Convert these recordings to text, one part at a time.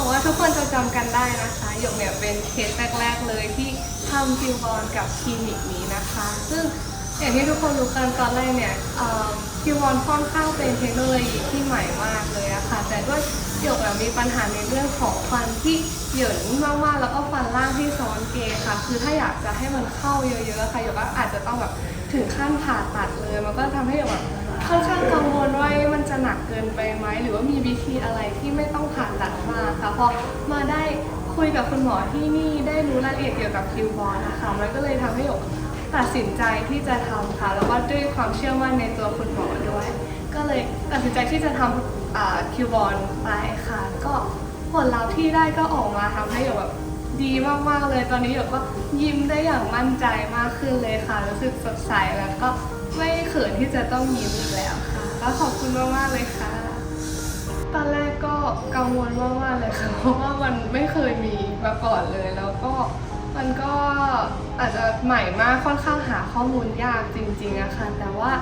บอกว่าทุกคนจะจำกันได้นะคะหยกเนี่ยเป็นเคสแรกๆเลยที่ทำคิวบอลกับคลินิกนี้นะคะ ซึ่งอย่างที่ทุกคนรู้กันตอนแรกเนี่ยเอ่อคิวบอลค่อนข้างเป็นเทคโนโลยีที่ใหม่มากเลยอะค่ะแต่ด้วยหยกมีปัญหาในเรื่องของฟันที่เหยินมากๆแล้วก็ฟันล่างที่ซ้อนเกยค่ะ คือถ้าอยากจะให้มันเข้าเยอะๆค่ะหยกก็อาจจะต้องแบบถึงขั้นผ่าตัดเลย มันก็ทำให้หยกแบบ ค่อนข้างกังวลว่ามันจะหนักเกินไปไหมหรือว่ามีวิธีอะไรที่ไม่ต้องผ่าตัดมากค่ะพอมาได้คุยกับคุณหมอที่นี่ได้รู้รายละเอียดเกี่ยวกับคิวบอลนะคะมันก็เลยทำให้หยกตัดสินใจที่จะทำค่ะแล้วก็ด้วยความเชื่อมั่นในตัวคุณหมอด้วย ก็เลยตัดสินใจที่จะทำคิวบอลไปค่ะ ก็ผลลัพธ์ที่ได้ก็ออกมาทำให้หยกแบบดีมากๆเลยตอนนี้หยกก็ยิ้มได้อย่างมั่นใจมากขึ้นเลยค่ะรู้สึกสดใสแล้วก็ ไม่เขินที่จะต้องยิ้มอีกแล้วค่ะ แล้วขอบคุณมากๆเลยค่ะ ตอนแรกก็กังวลมากๆเลยค่ะ เพราะว่ามันไม่เคยมีมาก่อนเลย แล้วก็ มันก็อาจจะใหม่มากค่อนข้างหาข้อมูลยากจริงๆอะคะแต่ว่า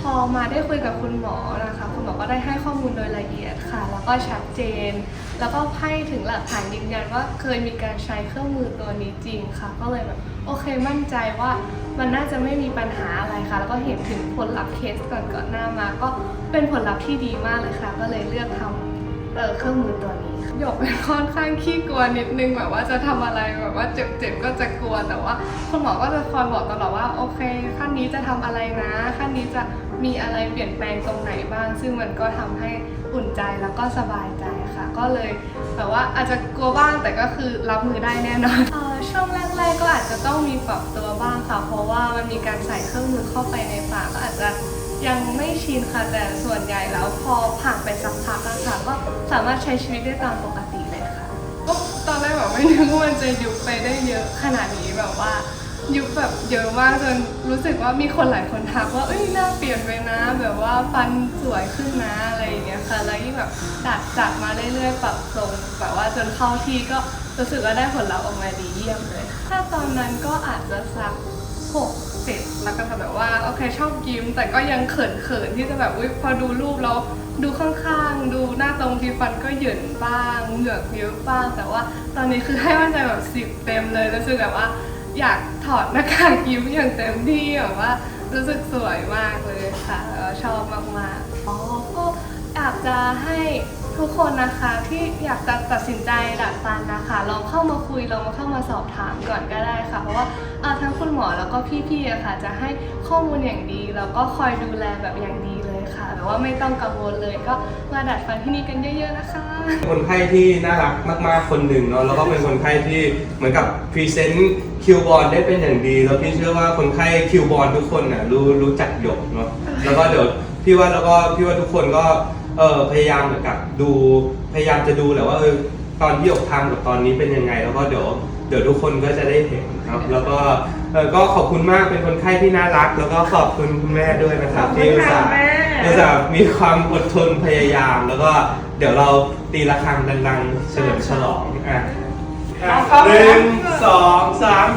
พอมาได้คุยกับคุณหมอนะคะ คุณหมอก็ได้ให้ข้อมูลโดยละเอียดค่ะ แล้วก็ชัดเจน แล้วก็ให้ถึงหลักฐานยืนยันว่าเคยมีการใช้เครื่องมือตัวนี้จริงค่ะ ก็เลยแบบโอเคมั่นใจว่ามันน่าจะไม่มีปัญหาอะไรค่ะ แล้วก็เห็นถึงผลลัพธ์เคสก่อนก่อนๆหน้ามา ก็เป็นผลลัพธ์ที่ดีมากเลยค่ะ ก็เลยเลือกทำ เออเครื่องมือตัวนี้ค่ะหยกเป็นค่อนข้างขี้กลัวนิดนึงแบบว่าจะทำอะไรแบบว่าเจ็บๆก็จะกลัวแต่ว่าคุณหมอก็จะคอยบอกตลอดว่าโอเคขั้นนี้จะทำอะไรนะขั้นนี้จะมีอะไรเปลี่ยนแปลงตรงไหนบ้าง ซึ่งมันก็ทำให้อุ่นใจแล้วก็สบายใจค่ะ ก็เลยแบบว่าอาจจะกลัวบ้างแต่ก็คือรับมือได้แน่นอนเอ่อช่วงแรกๆก็อาจจะต้องมีปรับตัวบ้างค่ะ เพราะว่ามันมีการใส่เครื่องมือเข้าไปในปากก็อาจจะยังไม่ชินค่ะแต่ส่วนใหญ่แล้วพอผ่านไปสักพักอะค่ะก็ สามารถใช้ชีวิตได้ตามปกติเลยค่ะก็ตอนแรกแบบไม่นึกว่ามันจะยุบไปได้เยอะขนาดนี้แบบว่า ยุบแบบเยอะมากจนรู้สึกว่ามีคนหลายคนทักว่าเอ้ยหน้าเปลี่ยนไปนะ แบบว่าฟันสวยขึ้นนะอะไรอย่างเงี้ยค่ะแล้วยิ่งแบบดัดจัดมาเรื่อยๆปรับทรงแบบว่าจนเข้าที่ก็รู้สึกว่าได้ผลลัพธ์ออกมาดีเยี่ยมเลย ถ้าตอนนั้นก็อาจจะสัก หกเจ็ดแล้วก็จะแบบว่าโอเคชอบยิ้ม แต่ก็ยังเขินๆที่จะแบบอุ๊ยพอดูรูปแล้วดูข้างๆ ดูหน้าตรงที่ฟันก็เหยินบ้างเหงือกเยอะบ้าง แต่ว่าตอนนี้คือให้มั่นใจแบบสิบเต็มเลยรู้สึกแบบว่าอยากถอดหน้ากากยิ้มอย่างเต็มที่แบบว่ารู้สึกสวยมากเลยค่ะชอบมากๆอ๋อก็อยากจะให้ ทุกคนนะคะที่อยากจะตัดสินใจดัดฟันนะคะลองเข้ามาคุยลองมาเข้ามาสอบถามก่อนก็ได้ค่ะ เพราะว่าทั้งคุณหมอแล้วก็พี่ๆะค่ะจะให้ข้อมูลอย่างดี แล้วก็คอยดูแลแบบอย่างดีเลยค่ะแบบว่าไม่ต้องกังวลเลยก็มาดัดฟันที่นี่กันเยอะๆนะคะ คนไข้ที่น่ารักมากๆคนหนึ่งเนาะแล้วก็เป็นคนไข้ที่เหมือนกับพรีเซนต์คิวบอลได้เป็นอย่างดี แล้วพี่เชื่อว่าคนไข้คิวบอลทุกคนน่ะรู้รู้จักหยกเนาะแล้วก็เดี๋ยวพี่ว่าแล้วก็พี่ว่าทุกคนก็ เออพยายามเหมือนกับดูพยายามจะดูแหละว่าเออตอนที่หยกทำกับตอนนี้เป็นยังไง แล้วก็เดี๋ยวเดี๋ยวทุกคนก็จะได้เห็นครับ แล้วก็เออก็ขอบคุณมากเป็นคนไข้ที่น่ารัก แล้วก็ขอบคุณคุณแม่ด้วยนะครับที่อุตส่าห์ก็จะมีความอดทนพยายาม แล้วก็เดี๋ยวเราตีระฆังดังๆ เฉลิมฉลองอะอะหนึ่งสองสาม